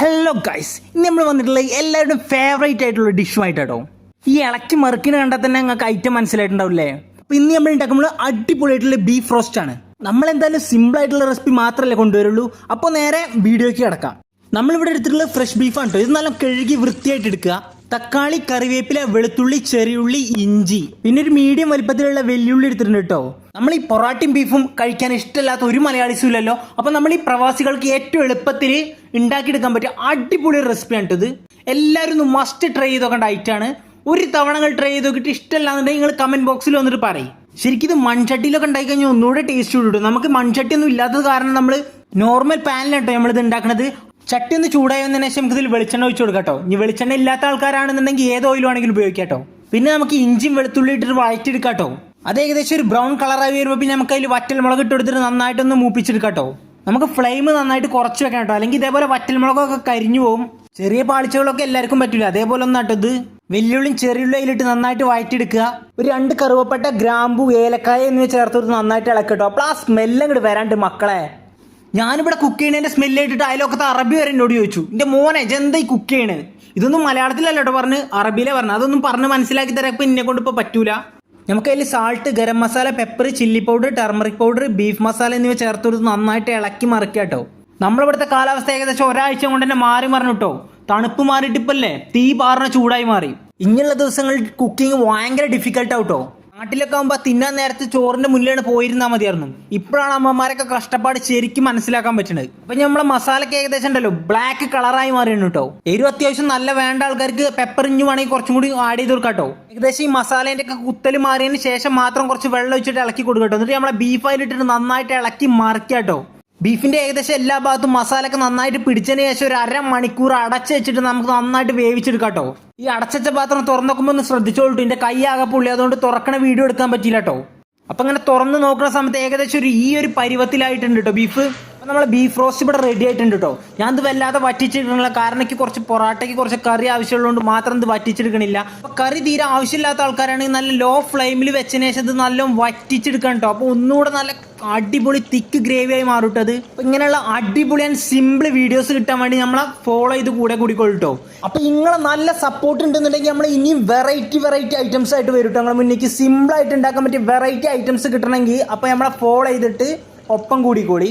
Hello guys ഇന്ന് നമ്മൾ വന്നിട്ടുള്ള എല്ലാവരുടെയും ഫേവറേറ്റ് ആയിട്ടുള്ള ഡിഷുമായിട്ടോ ഈ ഇളക്കി മറുക്കിന് കണ്ടാൽ തന്നെ നിങ്ങൾക്ക് ഐറ്റം മനസ്സിലായിട്ടുണ്ടാവില്ലേ? അപ്പൊ ഇന്ന് നമ്മൾ ഉണ്ടാക്കുമ്പോൾ അടിപൊളിയായിട്ടുള്ള ബീഫ് റോസ്റ്റ് ആണ്. നമ്മൾ എന്തായാലും സിമ്പിൾ ആയിട്ടുള്ള റെസിപ്പി മാത്രമല്ലേ കൊണ്ടുവരുള്ളൂ. അപ്പോൾ നേരെ വീഡിയോയ്ക്ക് കിടക്കാം. നമ്മളിവിടെ എടുത്തിട്ടുള്ള ഫ്രഷ് ബീഫാണ് കേട്ടോ ഇത് നല്ല കഴുകി വൃത്തിയായിട്ട് എടുക്കുക. തക്കാളി കറിവേപ്പില വെളുത്തുള്ളി ചെറിയുള്ളി ഇഞ്ചി. പിന്നെ ഒരു മീഡിയം വലിപ്പത്തിലുള്ള വെല്ലുള്ളി എടുത്തിട്ടുണ്ട് കേട്ടോ. നമ്മൾ ഈ പൊറാട്ടയും ബീഫും കഴിക്കാൻ ഇഷ്ടമില്ലാത്ത ഒരു മലയാളിസും ഇല്ലല്ലോ നമ്മൾ ഈ പ്രവാസികൾക്ക് ഏറ്റവും എളുപ്പത്തിൽ ഉണ്ടാക്കിയെടുക്കാൻ പറ്റിയ അടിപൊളി റെസിപ്പിയാണ് ഇത്. എല്ലാവരും ഒന്ന് മസ്റ്റ് ട്രൈ ചെയ്ത് ഐറ്റം ആണ്. ഒരു നിങ്ങൾ ട്രൈ ചെയ്ത് നോക്കിയിട്ട് ഇഷ്ടമല്ലാന്നുണ്ടെങ്കിൽ നിങ്ങൾ കമന്റ് ബോക്സിൽ വന്നിട്ട് പറയും. ശരിക്കും ഇത് മൺചട്ടിയിലൊക്കെ ഉണ്ടാക്കി കഴിഞ്ഞാൽ ഒന്നുകൂടെ ടേസ്റ്റ് കൂടും നമുക്ക് മൺചട്ടി ഒന്നും ഇല്ലാത്തത് കാരണം നമ്മൾ നോർമൽ പാനിലാണ് കേട്ടോ നമ്മളിത് ഉണ്ടാക്കുന്നത് ചട്ടി ഒന്ന് ചൂടായതിനു ശേഷം നമുക്ക് ഇതിൽ വെളിച്ചെണ്ണ ഒഴിച്ചു കൊടുക്കാം കേട്ടോ. ഇനി വെളിച്ചെണ്ണ ഇല്ലാത്ത ആൾക്കാരാണെന്നുണ്ടെങ്കിൽ ഏത് ഓയിൽ വേണമെങ്കിലും ഉപയോഗിക്കാട്ടോ പിന്നെ നമുക്ക് ഇഞ്ചിയും വെളുത്തുള്ളി ഇട്ടിട്ട് വഴറ്റിയെടുക്കാട്ടോ അത് ഏകദേശം ഒരു ബ്രൗൺ കളറായി വരുമ്പോൾ പിന്നെ നമുക്ക് അതിൽ വറ്റൽ മുളക് ഇട്ട് കൊടുത്തിട്ട് നന്നായിട്ടൊന്ന് മൂപ്പിച്ചെടുക്കാട്ടോ നമുക്ക് ഫ്ലെയിം നന്നായിട്ട് കുറച്ച് വെക്കാം കേട്ടോ. അല്ലെങ്കിൽ ഇതേപോലെ വറ്റൽ മുളകൊക്കെ കരിഞ്ഞു പോകും ചെറിയ പാളിച്ചകളൊക്കെ എല്ലാവർക്കും പറ്റില്ല അതേപോലെ ഒന്നാട്ടോ ഇത് വെല്ലുള്ളിയും ചെറിയുള്ളി അതിലിട്ട് നന്നായിട്ട് വഴറ്റിയെടുക്കുക. ഒരു രണ്ട് കറുവപ്പെട്ട ഗ്രാമ്പു ഏലക്കായ എന്നിവ ചേർത്ത് നന്നായിട്ട് ഇളക്കട്ടോ അപ്പോൾ ആ സ്മെല്ലും കൂടി വരാണ്ട് മക്കളെ. ഞാനിവിടെ കുക്ക് ചെയ്യണതിന്റെ സ്മെല്ല് കേട്ടിട്ട് അയലൊക്കത്തെ അറബി വരെ എന്നോട് ചോദിച്ചു. എന്റെ മോനെ ജന്ത ഈ കുക്ക് ചെയ്യണ്? ഇതൊന്നും മലയാളത്തിലല്ല കേട്ടോ പറഞ്ഞ് അറബിയിലെ പറഞ്ഞു. അതൊന്നും പറഞ്ഞ് മനസ്സിലാക്കി തരാൻ ഇപ്പൊ എന്നെ കൊണ്ട് ഇപ്പൊ പറ്റൂല. നമുക്ക് അതിൽ salt garam masala pepper chilli powder turmeric powder beef masala എന്നിവ ചേർത്ത് കൊടുത്ത് നന്നായിട്ട് ഇളക്കി മറിക്കുക കേട്ടോ നമ്മളിവിടുത്തെ കാലാവസ്ഥ ഏകദേശം ഒരാഴ്ച കൊണ്ട് തന്നെ മാറി മറിഞ്ഞു കേട്ടോ തണുപ്പ് മാറിയിട്ടിപ്പല്ലേ? തീ പാറിന ചൂടായി മാറി. ഇങ്ങനെയുള്ള ദിവസങ്ങളിൽ കുക്കിംഗ് ഭയങ്കര ഡിഫിക്കൽട്ടാവും ആവട്ടോ നാട്ടിലൊക്കെ ആകുമ്പോൾ തിന്നാൻ നേരത്തെ ചോറിന്റെ മുന്നിലാണ് പോയിരുന്നാൽ മതിയായിരുന്നു. ഇപ്പോഴാണ് അമ്മമാരൊക്കെ കഷ്ടപ്പാട് ശരിക്കും മനസ്സിലാക്കാൻ പറ്റുന്നത്. അപ്പം നമ്മളെ മസാലയ്ക്ക് ഏകദേശം ഉണ്ടല്ലോ ബ്ലാക്ക് കളറായി മാറിയാണ് കേട്ടോ. എരിവ് അത്യാവശ്യം നല്ല വേണ്ട ആൾക്കാർക്ക് പെപ്പർ ഇഞ്ഞു വേണമെങ്കിൽ കുറച്ചും കൂടി ആഡ് ചെയ്ത് കൊടുക്കാം കേട്ടോ. ഏകദേശം ഈ മസാലേന്റെ ഒക്കെ കുത്തൽ മാറിയതിന് ശേഷം മാത്രം കുറച്ച് വെള്ളം ഒഴിച്ചിട്ട് ഇളക്കി കൊടുക്കട്ടോ എന്നിട്ട് നമ്മളെ ബീഫ് അതിലിട്ടിട്ട് നന്നായിട്ട് ഇളക്കി മറിക്കാം കേട്ടോ. ബീഫിന്റെ ഏകദേശം എല്ലാ ഭാഗത്തും മസാല ഒക്കെ നന്നായിട്ട് പിടിച്ചതിന് ശേഷം ഒരു അര മണിക്കൂർ അടച്ചു വെച്ചിട്ട് നമുക്ക് നന്നായിട്ട് വേവിച്ചെടുക്കാം കേട്ടോ ഈ അടച്ചച്ച പാത്രം തുറന്നു നോക്കുമ്പോൾ ഒന്ന് ശ്രദ്ധിച്ചോളൂ എന്റെ കൈ ആകെ പുള്ളി. അതുകൊണ്ട് തുറക്കണ വീഡിയോ എടുക്കാൻ പറ്റില്ല കേട്ടോ അപ്പൊ അങ്ങനെ തുറന്ന് നോക്കുന്ന സമയത്ത് ഏകദേശം ഒരു ഈ ഒരു പരുവത്തിലായിട്ടുണ്ട് കേട്ടോ ബീഫ്. നമ്മളെ ബീഫ് റോസ്റ്റ് ഇവിടെ റെഡി ആയിട്ടുണ്ട് കേട്ടോ ഞാൻ ഇത് വല്ലാതെ വറ്റിച്ചെടുക്കണില്ല കാരണം എനിക്ക് കുറച്ച് പൊറാട്ടയ്ക്ക് കുറച്ച് കറി ആവശ്യമുള്ളതുകൊണ്ട് മാത്രം ഇത് വറ്റിച്ചെടുക്കണില്ല. അപ്പൊ കറി തീരെ ആവശ്യമില്ലാത്ത ആൾക്കാരാണെങ്കിൽ നല്ല ലോ ഫ്ലെയിമിൽ വെച്ചതിന് ശേഷം ഇത് നല്ല വറ്റിച്ചെടുക്കണം കേട്ടോ അപ്പൊ ഒന്നുകൂടെ നല്ല അടിപൊളി തിക്ക് ഗ്രേവി ആയി മാറും കേട്ടോ അത് അപ്പൊ ഇങ്ങനെയുള്ള അടിപൊളി ആൻഡ് സിമ്പിൾ വീഡിയോസ് കിട്ടാൻ വേണ്ടി നമ്മളെ ഫോളോ ചെയ്ത് കൂടെ കൂടിക്കൊള്ളിട്ടോ അപ്പൊ നിങ്ങളെ നല്ല സപ്പോർട്ട് ഉണ്ടെന്നുണ്ടെങ്കിൽ നമ്മൾ ഇനിയും വെറൈറ്റി വെറൈറ്റി ഐറ്റംസ് ആയിട്ട് വരും കേട്ടോ നമ്മളെ മുന്നേക്ക് സിമ്പിൾ ആയിട്ട് ഉണ്ടാക്കാൻ പറ്റിയ വെറൈറ്റി ഐറ്റംസ് കിട്ടണമെങ്കിൽ അപ്പൊ നമ്മളെ ഫോളോ ചെയ്തിട്ട് ഒപ്പം കൂടിക്കോളി.